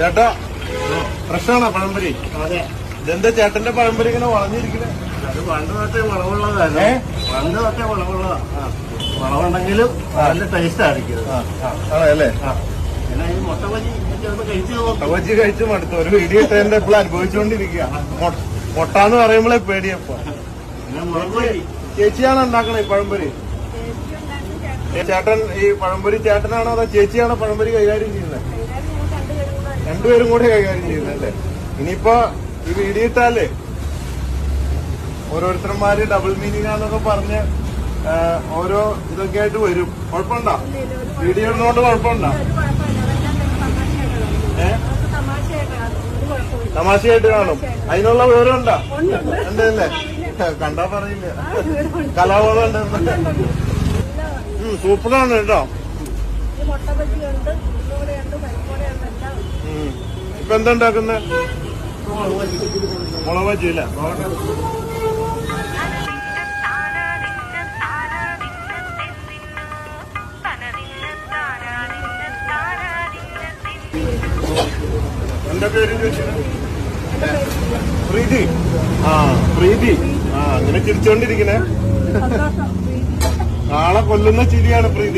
ചേട്ടാ പ്രശ്നമാണോ പഴംപൊരി? അതെ. ഇതെന്താ ചേട്ടന്റെ പഴംപൊരി ഇങ്ങനെ വളഞ്ഞിരിക്കണേ? അത് പണ്ട് തൊട്ടേ വളവുള്ളതാണ്? പണ്ട് തൊട്ടേ വളവുള്ളതാ. വളവുണ്ടെങ്കിലും നല്ല ടേസ്റ്റ് ആയിരിക്കും ആണല്ലേ മുട്ട ഒന്ന് കഴിച്ചു മടുത്തു. ഒരു വീഡിയോ ഇട്ടതിന്റെ ഇപ്പോൾ അനുഭവിച്ചുകൊണ്ടിരിക്കുക മൊ- മൊട്ടാന്ന് പറയുമ്പോഴേ പേടിയപ്പോ. ചേച്ചിയാണോ ഉണ്ടാക്കണേ പഴംപൊരി? ചേട്ടൻ ഈ പഴംപൊരി ചേട്ടനാണോ അതോ ചേച്ചിയാണോ പഴംപൊരി കൈകാര്യം ചെയ്യുന്നത്? രണ്ടുപേരും കൂടെ കൈകാര്യം ചെയ്യുന്നല്ലേ ഇനിയിപ്പോ ഈ വീഡിയോ ഇട്ടാലേ ഓരോരുത്തന്മാര് ഡബിൾ മീനിങ് ആണെന്നൊക്കെ പറഞ്ഞ് ഓരോ ഇതൊക്കെ ആയിട്ട് വരും. കുഴപ്പമുണ്ടോ? വീഡിയോ ഇടുന്നോണ്ട് കുഴപ്പമുണ്ടോ തമാശയായിട്ട് കാണും. അതിനുള്ള വിവരം ഉണ്ടോ ഉണ്ടല്ലേ? കണ്ടാ പറയില്ല. കലാബോധം ഉണ്ട് സൂപ്പറാണ് കേട്ടോ. മുട്ട ബജിയുണ്ട് ഇപ്പൊ എന്താ ഉണ്ടാക്കുന്നത് മുളക് ബജി പേര് പ്രീതി. ആ പ്രീതി. ആ അങ്ങനെ ചിരിച്ചോണ്ടിരിക്കണേ നാളെ കൊല്ലുന്ന ചിരിയാണ് പ്രീതി.